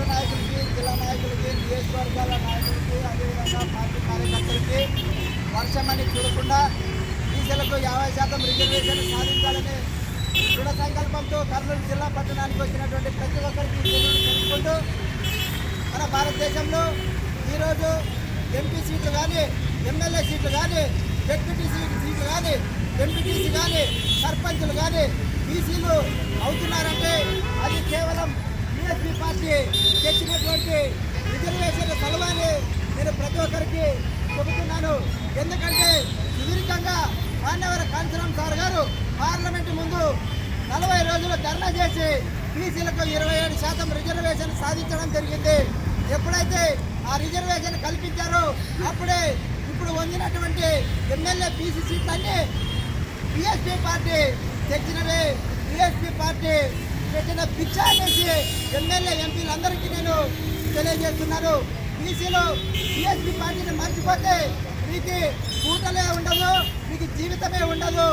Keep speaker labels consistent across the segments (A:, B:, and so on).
A: రాష్ట్ర నాయకులకి జిల్లా నాయకులకి నియోజకవర్గాల నాయకులకి అదేవిధంగా పార్టీ కార్యకర్తలకి వర్షమని చూడకుండా డీజిల్కు యాభై శాతం రిజర్వేషన్ సాధించాలని దృఢ సంకల్పంతో కర్నూలు జిల్లా పట్టణానికి వచ్చినటువంటి ప్రతి ఒక్కరికి తెలుసుకుంటూ మన భారతదేశంలో ఈరోజు ఎంపీ సీట్లు కానీ ఎమ్మెల్యే సీట్లు కానీ డిప్యూటీ సీట్ సీట్లు కానీ ఎంపీటీసీ కానీ సర్పంచులు కానీ బీసీలు అవుతున్నారని బీఎస్పీ పార్టీ తెచ్చినటువంటి రిజర్వేషన్ సలవాన్ని నేను ప్రతి ఒక్కరికి చెబుతున్నాను. ఎందుకంటే సుదీర్ఘంగా మాన్యవర కాంచనం సార్ గారు పార్లమెంటు ముందు నలభై రోజులు ధర్నా చేసి బీసీలకు ఇరవై ఏడు శాతం రిజర్వేషన్ సాధించడం జరిగింది. ఎప్పుడైతే ఆ రిజర్వేషన్ కల్పించారో అప్పుడే ఇప్పుడు వందినటువంటి ఎమ్మెల్యే బీసీ సీట్లన్నీ బీఎస్పీ పార్టీ తెచ్చినవే. బీఎస్పీ పార్టీ పెట్టిన పిచ్చ అనేసి ఎమ్మెల్యే ఎంపీలందరికీ నేను తెలియజేస్తున్నాను. బీసీలో బీఎస్పీ పార్టీని మర్చిపోతే మీకు కూటలే ఉండదు మీకు జీవితమే ఉండదు.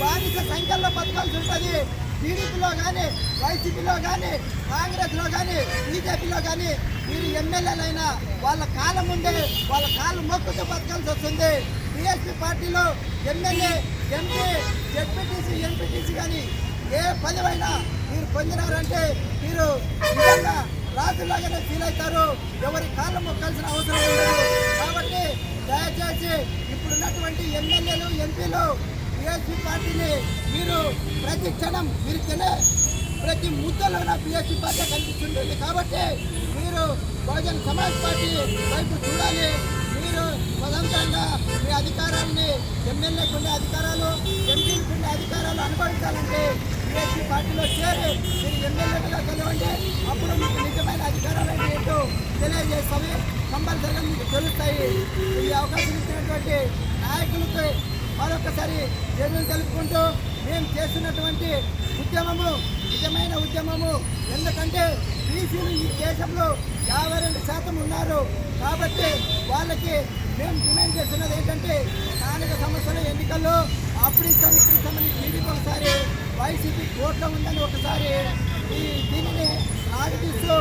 A: బాధిత సంఖ్యలో బతకాల్సి ఉంటుంది టీడీపీలో కానీ వైసీపీలో కానీ కాంగ్రెస్లో కానీ బీజేపీలో కానీ మీరు ఎమ్మెల్యేలైనా వాళ్ళ కాలం ముందే వాళ్ళ కాలం మొక్కుతూ బతకాల్సి వస్తుంది. బీఎస్పీ పార్టీలో ఎమ్మెల్యే ఎంపీ జెడ్పీటీసీ ఎంపీటీసీ కానీ ఏ పదవైనా మీరు పొందినారంటే మీరు నిజంగా రాజులాగానే ఫీల్ అవుతారు. ఎవరి కాళ్ళు మొక్కాల్సిన అవసరం ఉండదు. కాబట్టి దయచేసి ఇప్పుడున్నటువంటి ఎమ్మెల్యేలు ఎంపీలు బీఎస్పీ పార్టీని మీరు ప్రతి క్షణం మీరు తినే ప్రతి ముద్దలోన బీఎస్పీ పార్టీ కనిపిస్తుంటుంది. కాబట్టి మీరు బహుజన్ సమాజ్ పార్టీ వైపు చూడాలి. మీరు స్వతంత్రంగా మీ అధికారాన్ని ఎమ్మెల్యేకు ఉండే అధికారాలు ఎంపీలు తెలియజేస్తాయి కంపల్సరిగా మీకు తెలుస్తాయి. ఈ అవకాశం ఇచ్చినటువంటి నాయకులకి మరొకసారి చర్యలు తెలుపుకుంటూ మేము చేస్తున్నటువంటి ఉద్యమము నిజమైన ఉద్యమము. ఎందుకంటే బీసీలు ఈ దేశంలో యాభై రెండు శాతం ఉన్నారు. కాబట్టి వాళ్ళకి మేము డిమాండ్ చేస్తున్నది ఏంటంటే స్థానిక సంస్థల ఎన్నికల్లో అప్పుడు ఇస్తాం ఇప్పుడు ఇస్తామని టీడీపీ ఒకసారి వైసీపీ కోర్టులో ఉందని ఒకసారి ఈ దీనిని ఆడిపిస్తూ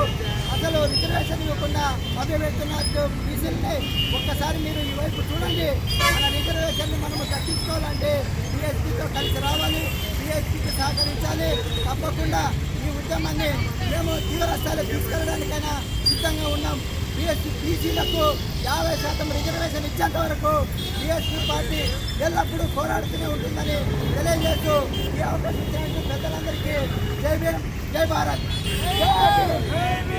A: అసలు రిజర్వేషన్ ఇవ్వకుండా మభ్యపెడుతున్నట్టు బీసీలని ఒక్కసారి మీరు ఈ వైపు చూడండి. మన రిజర్వేషన్ని మనము దక్కించుకోవాలంటే బీఎస్పీతో కలిసి రావాలి బీఎస్పీకి సహకరించాలి. తప్పకుండా ఈ ఉద్యమాన్ని మేము తీవ్రస్థాయిలో తీసుకెళ్ళడానికైనా సిద్ధంగా ఉన్నాం. బీఎస్పీ బీసీలకు యాభై శాతం రిజర్వేషన్ ఇచ్చేంత వరకు బీఎస్పీ పార్టీ ఎల్లప్పుడూ పోరాడుతూనే ఉంటుందని తెలియజేస్తూ ఈ అవకాశం ఇచ్చినట్టు పెద్దలందరికీ జై భీమ్ జై భారత్. జై